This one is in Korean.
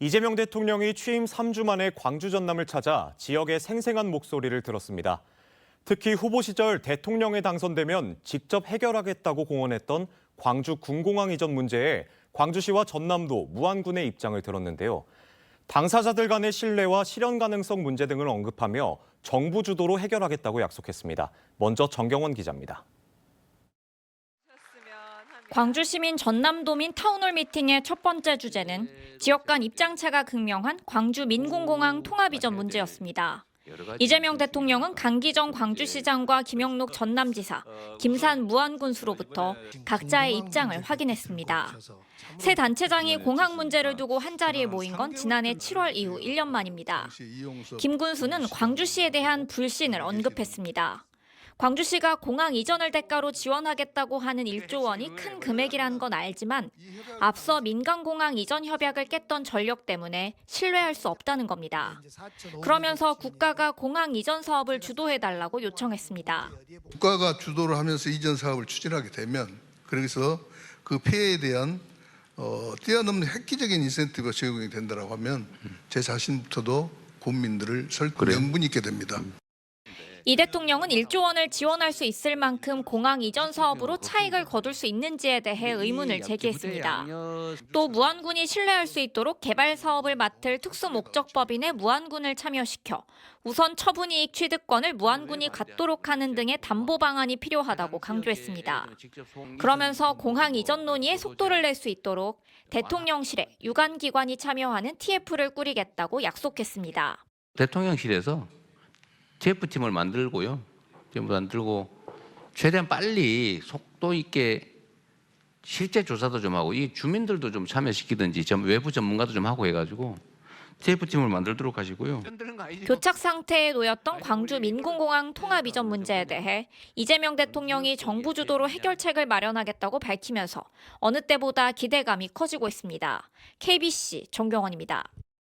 이재명 대통령이 취임 3주 만에 광주 전남을 찾아 지역의 생생한 목소리를 들었습니다. 특히 후보 시절 대통령에 당선되면 직접 해결하겠다고 공언했던 광주 군공항 이전 문제에 광주시와 전남도 무안군의 입장을 들었는데요. 당사자들 간의 신뢰와 실현 가능성 문제 등을 언급하며 정부 주도로 해결하겠다고 약속했습니다. 먼저 정경원 기자입니다. 광주 시민 전남도민 타운홀 미팅의 첫 번째 주제는 지역 간 입장차가 극명한 광주 민공공항 통합 이전 문제였습니다. 이재명 대통령은 강기정 광주시장과 김영록 전남지사, 김산 무안군수로부터 각자의 입장을 확인했습니다. 새 단체장이 공항 문제를 두고 한자리에 모인 건 지난해 7월 이후 1년 만입니다. 김 군수는 광주시에 대한 불신을 언급했습니다. 광주시가 공항 이전을 대가로 지원하겠다고 하는 1조 원이 큰 금액이라는 건 알지만 앞서 민간공항 이전 협약을 깼던 전력 때문에 신뢰할 수 없다는 겁니다. 그러면서 국가가 공항 이전 사업을 주도해달라고 요청했습니다. 국가가 주도를 하면서 이전 사업을 추진하게 되면 그래서 그 폐해에 대한 어, 뛰어넘는 획기적인 인센티브가 제공이 된다고 하면 제 자신부터도 국민들을 설 명분이 있게 됩니다. 이 대통령은 1조 원을 지원할 수 있을 만큼 공항 이전 사업으로 차익을 거둘 수 있는지에 대해 의문을 제기했습니다. 또 무안군이 신뢰할 수 있도록 개발 사업을 맡을 특수목적법인의 무안군을 참여시켜 우선 처분이익 취득권을 무안군이 갖도록 하는 등의 담보 방안이 필요하다고 강조했습니다. 그러면서 공항 이전 논의에 속도를 낼 수 있도록 대통령실에 유관기관이 참여하는 TF를 꾸리겠다고 약속했습니다. 대통령실에서 TF팀을 만들고요. 팀을 만들고 최대한 빨리 속도 있게 실제 조사도 좀 하고 이 주민들도 좀 참여시키든지 전- 외부 전문가도 좀 하고 해가지고 TF팀을 만들도록 하시고요. 교착 상태에 놓였던 광주 민공공항 통합 이전 문제에 대해 이재명 대통령이 정부 주도로 해결책을 마련하겠다고 밝히면서 어느 때보다 기대감이 커지고 있습니다. KBC 정경원입니다.